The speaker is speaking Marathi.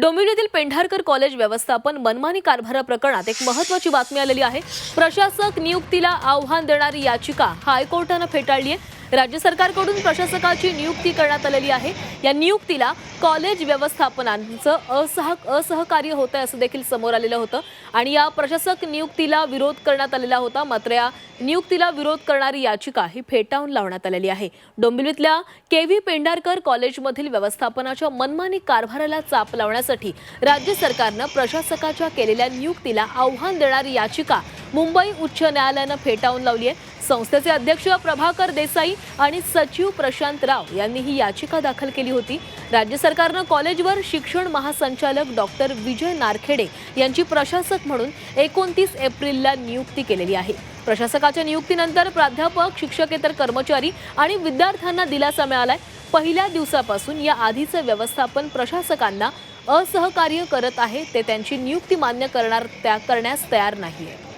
डोंबिवलीतील पेंढारकर कॉलेज व्यवस्थापन मनमानी कारभारा प्रकरणात एक महत्वाची बातमी आलेली आहे. प्रशासक नियुक्तीला आव्हान देणारी याचिका हायकोर्टानं फेटाळली आहे. राज्य सरकारकडून प्रशासकाची नियुक्ती करण्यात आलेली आहे. या नियुक्तीला कॉलेज व्यवस्थापनांचं असह असहकार्य होतं असं देखील समोर आलेलं होतं. आणि या प्रशासक नियुक्तीला विरोध करण्यात आलेला होता. मात्र या नियुक्तीला विरोध करणारी याचिका ही फेटाळून लावण्यात आलेली आहे. डोंबिवलीतल्या के व्ही पेंढारकर कॉलेजमधील व्यवस्थापनाच्या मनमानी कारभाराला चाप लावण्यासाठी राज्य सरकारनं प्रशासकाच्या केलेल्या नियुक्तीला आव्हान देणारी याचिका मुंबई उच्च न्यायालयानं फेटाळून लावली आहे. संस्थेचे अध्यक्ष प्रभाकर देसाई आणि सचिव प्रशांत राव यांनी ही याचिका दाखल केली होती. राज्य सरकारनं कॉलेजवर शिक्षण महासंचालक डॉक्टर विजय नारखेडे यांची प्रशासक म्हणून एकोणतीस एप्रिलला नियुक्ती केलेली आहे. प्रशासकाच्या नियुक्तीनंतर प्राध्यापक शिक्षकेतर कर्मचारी आणि विद्यार्थ्यांना दिलासा मिळालाय. पहिल्या दिवसापासून या आधीचं व्यवस्थापन प्रशासकांना असहकार्य करत आहे. ते त्यांची नियुक्ती मान्य करणार त्या करण्यास तयार नाहीये.